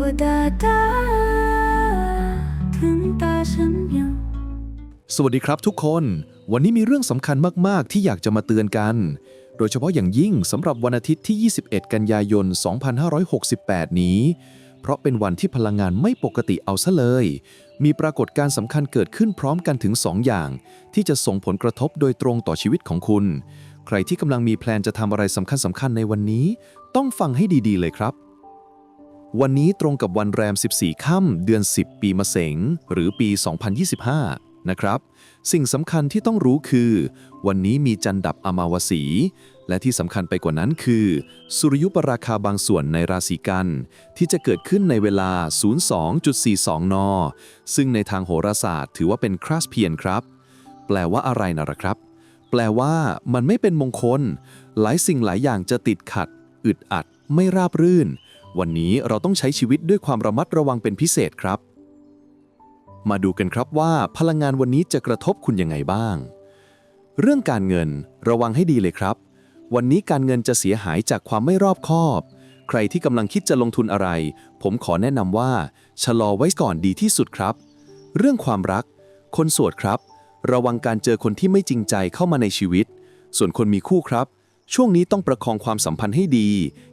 วดาตาถึงตาฉันยัง สวัสดีครับทุกคน วันนี้มีเรื่องสำคัญมาก ๆ ที่อยากจะมาเตือนกัน โดยเฉพาะอย่างยิ่งสำหรับวันอาทิตย์ที่ 21 กันยายน 2568 นี้ เพราะเป็นวันที่พลังงานไม่ปกติเอาซะเลย มีปรากฏการณ์สำคัญเกิดขึ้นพร้อมกันถึง 2 อย่าง ที่จะส่งผลกระทบโดยตรงต่อชีวิตของคุณ ใครที่กำลังมีแพลนจะทำอะไรสำคัญสำคัญๆในวันนี้ ต้องฟังให้ดี ๆ เลยครับ วันนี้ตรงกับวันแรม 14 ค่ำเดือน 10 ปีมะเสงหรือปี 2025 นะครับ สิ่งสำคัญที่ต้องรู้คือ วันนี้มีจันทร์ดับอมาวสี และที่สำคัญไปกว่านั้นคือ สุริยุปราคาบางส่วนในราศีกัน ที่จะเกิดขึ้นในเวลา 02.42 น ซึ่งในทางโหราศาสตร์ถือว่าเป็นคราสเพียนครับ แปลว่าอะไรนะล่ะครับ แปลว่ามันไม่เป็นมงคล หลายสิ่งหลายอย่างจะติดขัด อึดอัด ไม่ราบรื่น วันนี้เราต้องใช้ชีวิตด้วยความระมัดระวังเป็นพิเศษครับ มาดูกันครับว่าพลังงานวันนี้จะกระทบคุณยังไงบ้าง เรื่องการเงินระวังให้ดีเลยครับ วันนี้การเงินจะเสียหายจากความไม่รอบคอบ ใครที่กำลังคิดจะลงทุนอะไร ผมขอแนะนำว่า ชะลอไว้ก่อนดีที่สุดครับ เรื่องความรัก คนโสดครับ ระวังการเจอคนที่ไม่จริงใจเข้ามาในชีวิต ส่วนคนมีคู่ครับ ช่วงนี้ต้องประคองความสัมพันธ์ให้ดี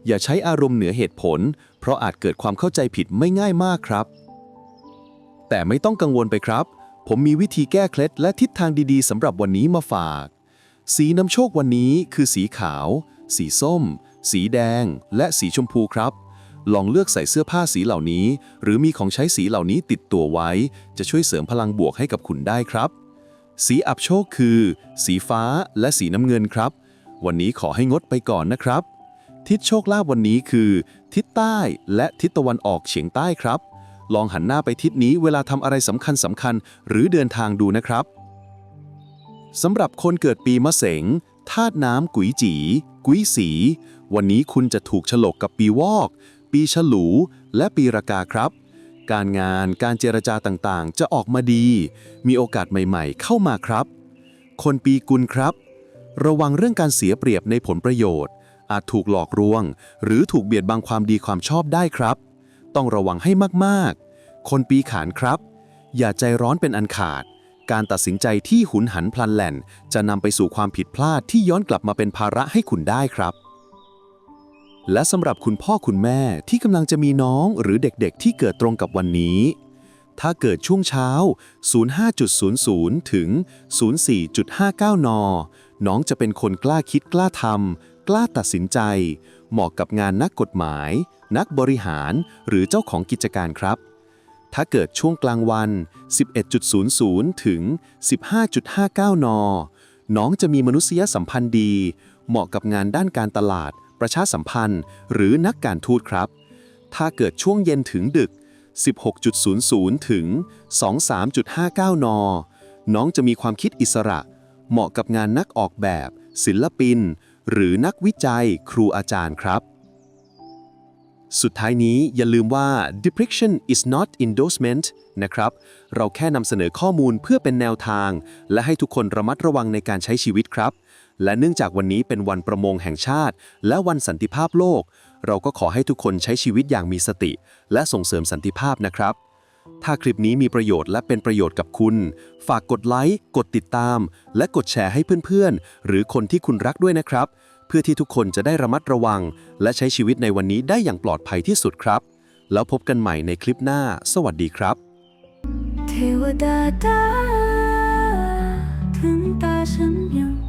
อย่าใช้อารมณ์เหนือเหตุผล เพราะอาจเกิดความเข้าใจผิดไม่ง่ายมากครับ แต่ไม่ต้องกังวลไปครับ ผมมีวิธีแก้เคล็ดและทิศทางดีๆสำหรับวันนี้มาฝาก สีน้ำโชควันนี้คือสีขาว สีส้ม สีแดง และสีชมพูครับ ลองเลือกใส่เสื้อผ้าสีเหล่านี้ หรือมีของใช้สีเหล่านี้ติดตัวไว้ จะช่วยเสริมพลังบวกให้กับคุณได้ครับ สีอับโชคคือ สีฟ้าและสีน้ำเงินครับ วันนี้ขอให้งดไปก่อนนะครับ ทิศโชคลาภวันนี้คือ ทิศใต้และทิศตะวันออกเฉียงใต้ครับ ลองหันหน้าไปทิศนี้เวลาทำอะไรสำคัญสำคัญๆหรือเดินทางดูนะครับสำหรับคนเกิดปีมะเสงธาตุน้ำกุ๋ยจี กุ๋ยสี วันนี้คุณจะถูกฉลกกับปีวอก ปีฉลู และปีรากาครับ การงานการเจรจาต่างๆ จะออกมาดี มีโอกาสใหม่ๆ เข้ามาครับ คนปีกุลครับ ระวังเรื่องการเสียเปรียบในผลประโยชน์ อาจถูกหลอกลวง หรือถูกเบียดบังความดีความชอบได้ครับ ต้องระวังให้มากๆ คนปีขานครับ อย่าใจร้อนเป็นอันขาด การตัดสินใจที่หุนหันพลันแหล่น จะนำไปสู่ความผิดพลาดที่ย้อนกลับมาเป็นภาระให้คุณได้ครับ และสำหรับคุณพ่อคุณแม่ที่กำลังจะมีน้องหรือเด็กๆ ที่เกิดตรงกับวันนี้ถ้าเกิดช่วงเช้า 05.00 ถึง 04.59 น น้องจะเป็นคนกล้าคิดกล้าทำกล้าตัดสินใจ เหมาะกับงานนักกฎหมาย นักบริหารหรือเจ้าของกิจการครับ ถ้าเกิดช่วงกลางวัน 11.00 ถึง 15.59 น น้องจะมีมนุษยสัมพันธ์ดี เหมาะกับงานด้านการตลาด ประชาสัมพันธ์ หรือนักการทูตครับ ถ้าเกิดช่วงเย็นถึงดึก 16.00 ถึง 23.59 น น้องจะมีความคิดอิสระ เหมาะกับงานนักออกแบบ ศิลปิน หรือนักวิจัยครูอาจารย์ครับ สุดท้ายนี้อย่าลืมว่า depiction is not endorsement นะครับ เราแค่นำเสนอข้อมูลเพื่อเป็นแนวทาง และให้ทุกคนระมัดระวังในการใช้ชีวิตครับ และเนื่องจากวันนี้เป็นวันประมงแห่งชาติ และวันสันติภาพโลก เราก็ขอให้ทุกคนใช้ชีวิตอย่างมีสติ และส่งเสริมสันติภาพนะครับ ถ้าคลิปนี้มีประโยชน์และเป็นประโยชน์กับคุณ ฝากกดไลค์ กดติดตาม และกดแชร์ให้เพื่อนๆ หรือคนที่คุณรักด้วยนะครับ เพื่อที่ทุกคนจะได้ระมัดระวัง และใช้ชีวิตในวันนี้ได้อย่างปลอดภัยที่สุดครับ แล้วพบกันใหม่ในคลิปหน้า สวัสดีครับ เทวดาตาถึงตาฉันยัง